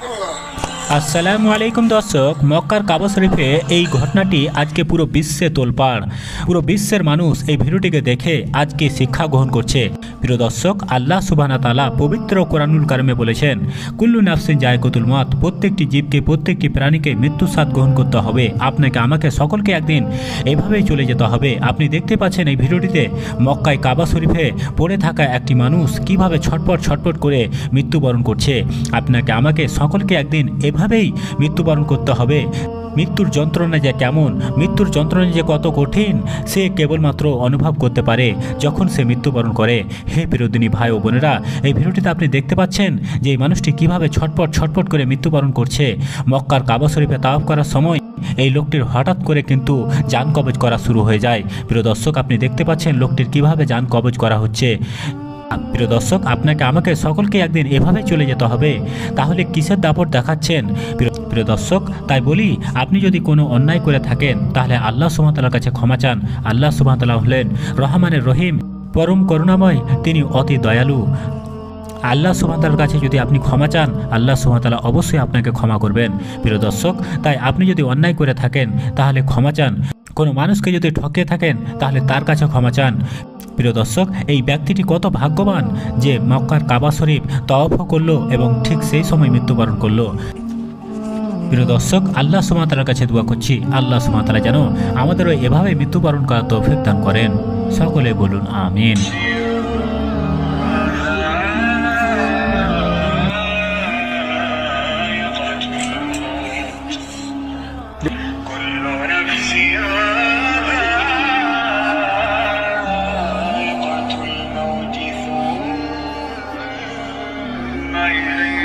Hello. আসসালামু আলাইকুম দর্শক, মক্কার কাবা শরীফে এই ঘটনাটি আজকে পুরো বিশ্বে তোলপাড়। পুরো বিশ্বের মানুষ এই ভিডিওটিকে দেখে আজকে শিক্ষা গ্রহণ করছে। প্রিয় দর্শক, আল্লাহ সুবানা তালা পবিত্র কোরআনুল কারমে বলেছেন, কুল্লু নাফসিন জায়কুতুল মত প্রত্যেকটি জীবকে প্রত্যেকটি প্রাণীকে মৃত্যুর স্বাদ গ্রহণ করতে হবে। আপনাকে, আমাকে সকলকে একদিন এভাবেই চলে যেতে হবে। আপনি দেখতে পাচ্ছেন এই ভিডিওটিতে মক্কায় কাবা শরীফে পড়ে থাকা একটি মানুষ কীভাবে ছটপট ছটপট করে মৃত্যুবরণ করছে। আপনাকে, আমাকে সকলকে একদিন এভাবেই মৃত্যুবরণ করতে হবে। মৃত্যুর যন্ত্রণা যে কেমন, মৃত্যুর যন্ত্রণা যে কত কঠিন, সে কেবলমাত্র অনুভব করতে পারে যখন সে মৃত্যুবরণ করে। হে বিরোধিনী ভাই ও বোনেরা, এই ভিডিওটিতে আপনি দেখতে পাচ্ছেন যে এই মানুষটি কীভাবে ছটপট ছটপট করে মৃত্যুবরণ করছে। মক্কার কাবা শরীফে তাওয়াফ করার সময় এই লোকটির হঠাৎ করে কিন্তু যান কবজ করা শুরু হয়ে যায়। প্রিয় দর্শক, আপনি দেখতে পাচ্ছেন লোকটির কীভাবে যান কবজ করা হচ্ছে। প্রিয় দর্শক, আপনাকে, আমাকে সকলকে একদিন এভাবে চলে যেতে হবে। তাহলে কিসের দাপট দেখাচ্ছেন? প্রিয় দর্শক, তাই বলি, আপনি যদি কোনো অন্যায় করে থাকেন, তাহলে আল্লাহ সুমতালার কাছে ক্ষমা চান। আল্লাহ সুমতালা হলেন রহমানের রহিম, পরম করুণাময়, তিনি অতি দয়ালু। আল্লাহ সুমাতালার কাছে যদি আপনি ক্ষমা চান, আল্লাহ সুমাতালা অবশ্যই আপনাকে ক্ষমা করবেন। প্রিয় দর্শক, তাই আপনি যদি অন্যায় করে থাকেন, তাহলে ক্ষমা চান। কোনো মানুষকে যদি ঠকে থাকেন, তাহলে তার কাছে ক্ষমা চান। প্রিয় দর্শক, এই ব্যক্তিটি কত ভাগ্যবান যে মক্কার কাবা শরীফ তওয়াফ করল এবং ঠিক সেই সময় মৃত্যুবরণ করল। প্রিয় দর্শক, আল্লাহ সুমাতার কাছে দোয়া করছি, আল্লাহ সুমাতারা যেন আমাদেরও এভাবে মৃত্যুবরণ করা তৌফিক দান করেন। সকলে বলুন, আমিন। Bye.